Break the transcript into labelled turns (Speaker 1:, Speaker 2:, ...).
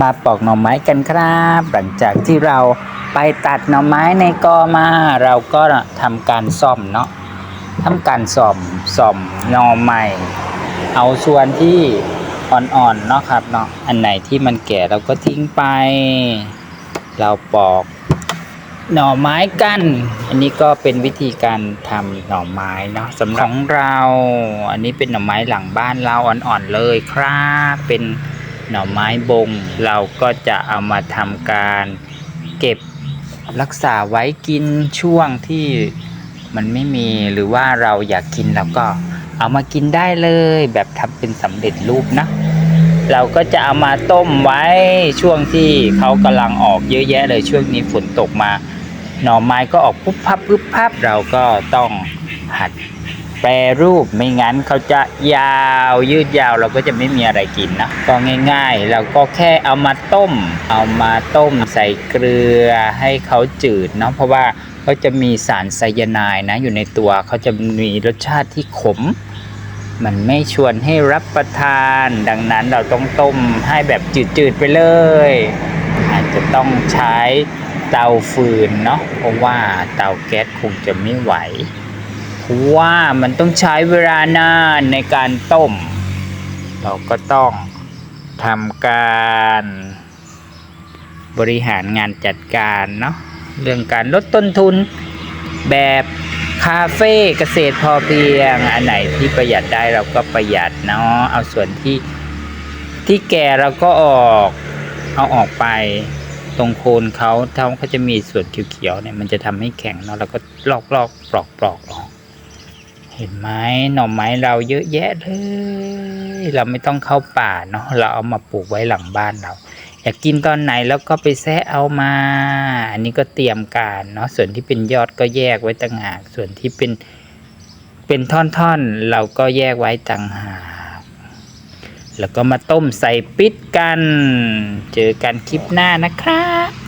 Speaker 1: มาปอกหน่อไม้กันครับ หลังจากที่เราไปตัดหน่อไม้ในกอมา เราก็ทำการซ่อมเนาะทำการซ่อมซ่อมหน่อไม้เอาส่วนที่อ่อนๆเนาะครับเนาะอันไหนที่มันแก่เราก็ทิ้งไป เราปอกหน่อไม้กัน อันนี้ก็เป็นวิธีการทำหน่อไม้เนาะสำหรับของเรา อันนี้เป็นหน่อไม้หลังบ้านเราอ่อนๆเลยครับ เป็น หน่อไม้บง เราก็จะเอามาทำการเก็บรักษาไว้กินช่วงที่มันไม่มีหรือว่าเราอยากกินเราก็เอามากินได้เลยแบบทำเป็นสำเร็จรูปนะ เราก็จะเอามาต้มไว้ช่วงที่เขากำลังออกเยอะแยะเลยช่วงนี้ฝนตกมา หน่อไม้ก็ออกปุ๊บพับปุ๊บพับเราก็ต้องหัด แปรรูปไม่งั้นเขาจะยาวยืดยาวเราก็จะไม่มีอะไรกินนะก็ง่ายๆเราก็แค่เอามาต้ม เอามาต้มใส่เกลือให้เขาจืดเนาะเพราะว่าเขาจะมีสารไซยาไนด์นะอยู่ในตัวเขาจะมีรสชาติที่ขม มันไม่ชวนให้รับประทาน ดังนั้นเราต้องต้มให้แบบจืดๆไปเลย อาจจะต้องใช้เตาฟืนเนาะเพราะว่าเตาแก๊สคงจะไม่ไหว ว่ามันต้องใช้เวลานานในการต้ม เราก็ต้องทำการบริหารงานจัดการเนาะเรื่องการลดต้นทุนแบบคาเฟ่เกษตรพอเพียง อันไหนที่ประหยัดได้เราก็ประหยัดเนาะเอาส่วนที่ที่แก่เราก็ออกเอาออกไปตรงโคนเขาถ้าเขาจะมีส่วนเขียวๆเนี่ยมันจะทำให้แข็งเนาะเราก็ลอกลอกปลอกปลออก ห็นไหมหน่อไม้เราเยอะแยะเลย เราไม่ต้องเข้าป่าเนาะเราเอามาปลูกไว้หลังบ้านเรา อยากกินตอนไหนแล้วก็ไปแซะเอามา อันนี้ก็เตรียมการเนาะส่วนที่เป็นยอดก็แยกไว้ต่างหากส่วนที่เป็นเป็นท่อนๆเราก็แยกไว้ต่างหากแล้วก็มาต้มใส่ปิดกัน เจอกันคลิปหน้านะครับ